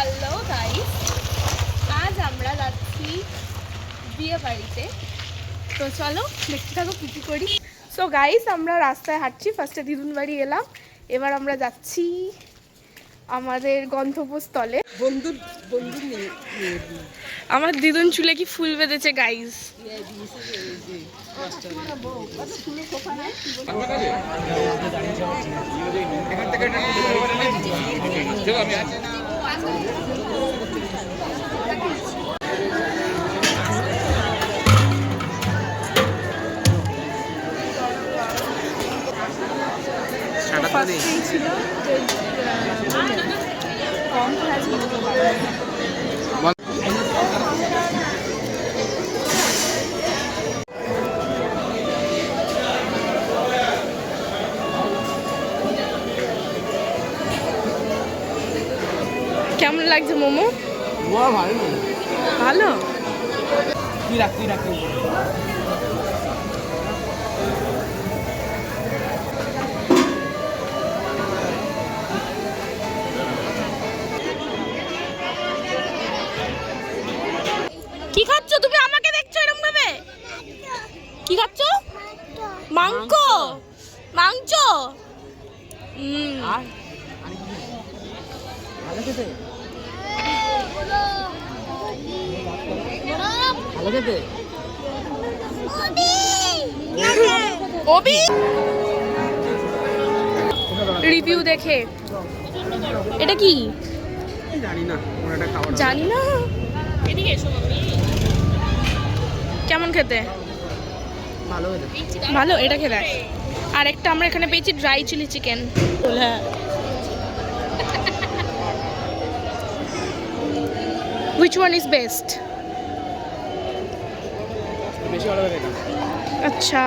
Hello guys আজ আমরা যাচ্ছি বিয়ে বাড়িতে। তো চলো দেখতে থাকো কী কী করি। সো গাইস আমরা রাস্তায় হাঁটছি। ফার্স্টে দিদুন বাড়ি এলাম। এবার আমরা যাচ্ছি আমাদের গন্তব্যস্থলে। বন্ধু দিই। আমার দিদুন চুলে কি ফুল বেঁধেছে গাইস ইয়ে ফার্স্টেই ছিল কম প্রাইস কেমন লাগছে মোমো? ভালো। কি খাচ্ছ? তুমি আমাকে দেখছ এরকম ভাবে? কি খাচ্ছ? মাংস। মাংস? হুম আর? আর কি? ভালো খেতে? রিভিউ দেখে। এটা কি? জানি না জানি না কেমন খেতে? ভালো খেতে ভালো এটা খেতে আর একটা আমরা এখানে পেয়েছি ড্রাই চিলি চিকেন হ্যাঁ। বেশি ভালো খেতে এটা। আচ্ছা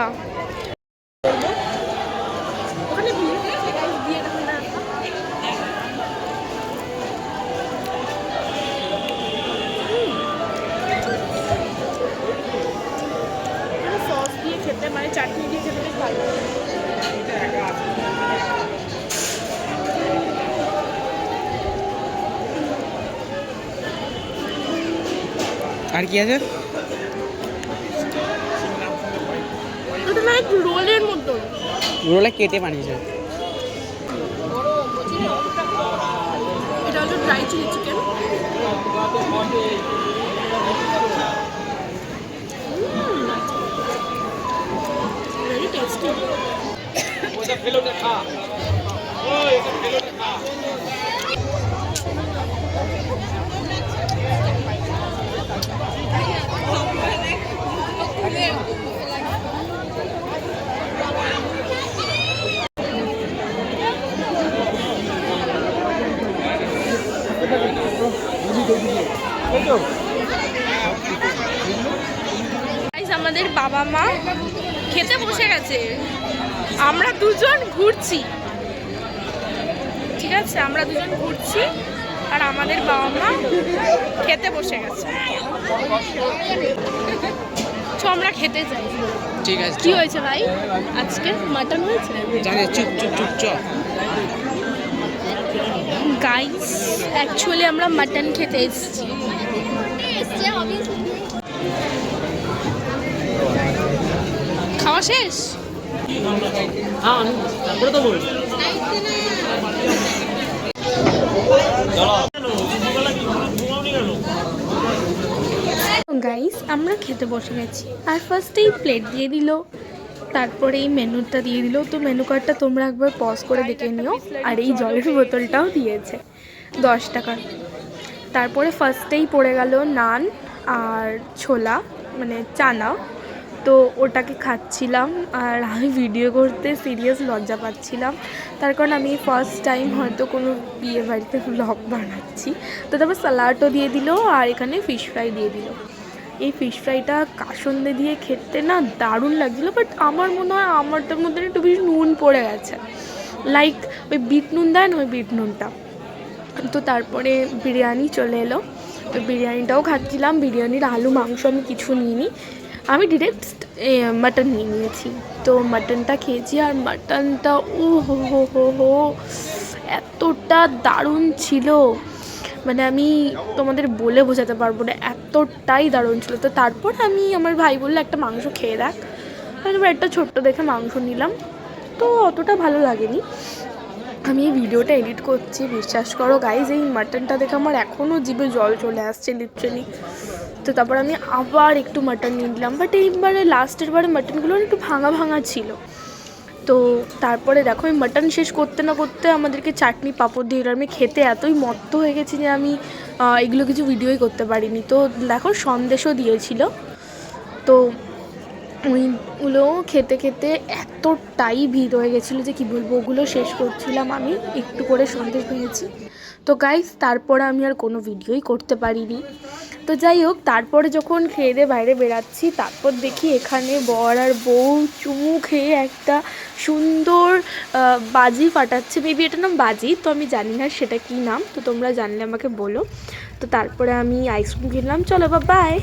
আর কি আছে? এটা রোলের মতো। রোলে কেটে বানিয়েছে। এটা হলো dry chilli chicken very tasty guys আমাদের বাবা মা খেতে বসে গেছে। আমরা দুজন ঘুরছি। ঠিক আছে আমরা দুজন ঘুরছি আর আমাদের বাবা মা খেতে বসে গেছে। তো আমরা খেতে যাই। ঠিক আছে কি হয়েছে ভাই? আজকে মাটন হয়েছে? জানে চুপ চুপ চুপ চ গাইস অ্যাকচুয়ালি আমরা মাটন খেতে এসেছি। খাওয়া শেষ? গাইস আমরা খেতে বসে গেছি। আর ফার্স্টেই প্লেট দিয়ে দিল। তারপরে এই মেনুটা দিয়ে দিল। তো মেনু কার্ডটা তোমরা একবার পজ করে দেখে নিও। আর এই জলের বোতলটাও দিয়েছে। দশ টাকার তারপরে ফার্স্টেই পড়ে গেল নান আর ছোলা মানে চানা। তো ওটাকে খাচ্ছিলাম আর আমি ভিডিও করতে সিরিয়াস লজ্জা পাচ্ছিলাম। তার কারণ আমি ফার্স্ট টাইম হয়তো কোনো বিয়ে বাড়িতে ব্লগ বানাচ্ছি। তো তারপর স্যালাডও দিয়ে দিল আর এখানে ফিশ ফ্রাই দিয়ে দিল। এই ফিশ ফ্রাইটা কাসন্দে দিয়ে খেতে না দারুণ লাগছিল বাট আমার মনে হয় আমারটার মধ্যে একটু বেশি নুন পড়ে গেছে। লাইক ওই বিট নুন দেয় না ওই বিট নুনটা? তো তারপরে বিরিয়ানি চলে এলো। তো বিরিয়ানিটাও খাচ্ছিলাম, বিরিয়ানির আলু, মাংস আমি কিছু নিইনি। আমি ডিরেক্ট মাটন নিয়ে নিয়েছি। তো মাটনটা খেয়েছি আর মাটনটা ও হো হো হো হো, এতটা দারুণ ছিল। মানে আমি তোমাদের বলে বোঝাতে পারব না, এতটাই দারুণ ছিল। তো তারপর আমি, আমার ভাই বলল, একটা মাংস খেয়ে দেখ। তারপর একটা ছোট্ট দেখে মাংস নিলাম। তো অতটা ভালো লাগেনি। আমি এই ভিডিওটা এডিট করছি, বিশ্বাস করো গাইজ এই মাটনটা দেখে আমার এখনও জিভে জল চলে আসছে লিটারেলি তো তারপর আমি আবার একটু মাটন নিয়ে নিলাম। বাট এইবারে লাস্টের বারে মাটনগুলো একটু ভাঙা ভাঙা ছিল। তো তারপরে দেখো ওই মাটন শেষ করতে না করতে আমাদেরকে চাটনি, পাঁপড় দিয়ে। আমি খেতে এতই মত্ত হয়ে গেছি যে আমি এগুলো কিছু ভিডিওই করতে পারিনি তো দেখো, সন্দেশও দিয়েছিল তো ওইগুলো খেতে খেতে এতটাই ভিড় হয়ে গেছিল যে কি বলব, ওগুলো শেষ করছিলাম আমি, একটু করে সন্দেশ ভেঙেছি। তো গাইস তারপরে আমি আর কোনো ভিডিওই করতে পারিনি। তো যাই হোক, তারপরে যখন খেয়ে দিয়ে বাইরে বেরাচ্ছি তারপর দেখি এখানে বর আর বউ চুমু খেয়ে একটা সুন্দর বাজি ফাটাচ্ছে। মেবি এটা নাম বাজি, তো আমি জানি না সেটা কী নাম, তো তোমরা জানলে আমাকে বলো। তো তারপরে আমি আইসক্রিম কিনলাম চলো বা বাই